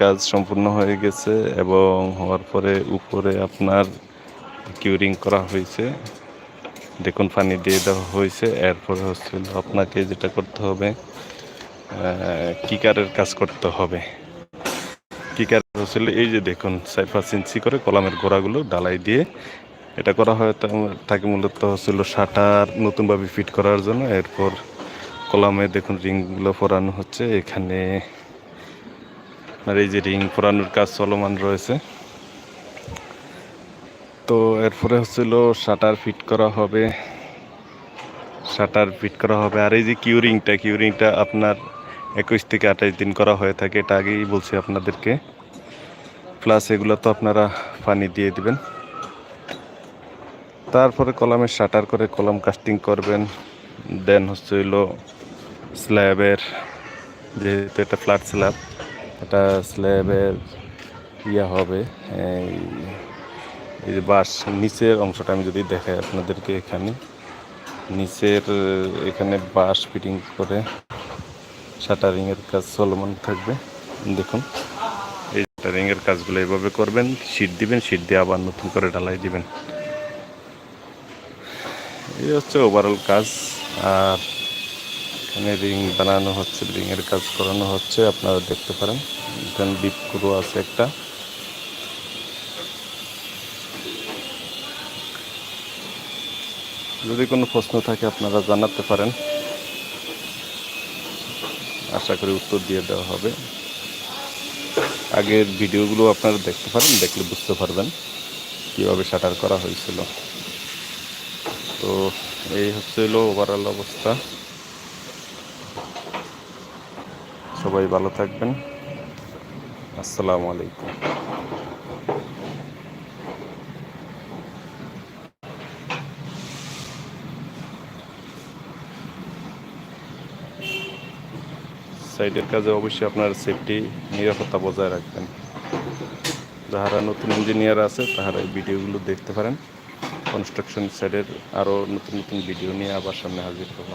কাজ সম্পূর্ণ হয়ে গেছে এবং হওয়ার পরে উপরে আপনার কিউরিং করা হয়েছে। দেখুন, পানি দিয়ে দেওয়া হয়েছে। এরপরে হচ্ছিল আপনাকে যেটা করতে হবে কিকারের কাজ করতে হবে। কিকার হচ্ছিল এই যে দেখুন চার পাঁচ ইঞ্চি করে কলামের গোড়াগুলো ডালাই দিয়ে এটা করা হয়। তা- থাকে মূলত হচ্ছিল শাটার নতুনভাবে ফিট করার জন্য। এরপর কলামে দেখুন, রিংগুলো পরানো হচ্ছে। এখানে আর এই যে রিং পরানোর কাজ চলমান রয়েছে। তো এরপরে হচ্ছিল শাটার ফিট করা হবে। শাটার ফিট করা হবে। আর এই যে কিউরিংটা কিউরিংটা আপনার একুশ থেকে আঠাশ দিন করা হয়ে থাকে, এটা আগেই বলছি আপনাদেরকে। প্লাস এগুলো তো আপনারা পানি দিয়ে দিবেন। তারপরে কলামের শাটার করে কলাম কাস্টিং করবেন। দেন হচ্ছে হইল স্ল্যাবের, যেহেতু এটা ফ্ল্যাট স্ল্যাব এটা স্ল্যাবের ইয়ে হবে। এই যে বাঁশ নিচের অংশটা আমি যদি দেখাই আপনাদেরকে এখানে। নিচের, এখানে বাঁশ ফিটিং করে শাটারিংয়ের কাজ চলমান থাকবে। দেখুন, এই শাটারিংয়ের কাজগুলো এভাবে করবেন, শীট দিবেন, শীট দিয়ে আবার নতুন করে ঢালাই দিবেন। এই হচ্ছে ওভারঅল কাজ। আর এখানে রিং বানানো হচ্ছে, রিংয়ের কাজ করানো হচ্ছে, আপনারা দেখতে পারেন। এখানে ডিপ ক্রু আছে একটা। যদি কোনো প্রশ্ন থাকে, আপনারা জানাতে পারেন। আশা করি উত্তর দিয়ে দেওয়া হবে। আগের ভিডিওগুলো আপনারা দেখতে পারেন, দেখলে বুঝতে পারবেন কীভাবে শাটার করা হয়েছিল। তো এই হচ্ছে ওভারঅল অবস্থা। সবাই ভালো থাকবেন। আসসালামু আলাইকুম। সাইডের কাজে অবশ্যই আপনার সেফটি নিরাপত্তা বজায় রাখবেন। যারা নতুন ইঞ্জিনিয়ার আছে, তাহারা এই ভিডিওগুলো দেখতে পারেন। কনস্ট্রাকশন সাইডের আরও নতুন নতুন ভিডিও নিয়ে আবার সামনে হাজির হব।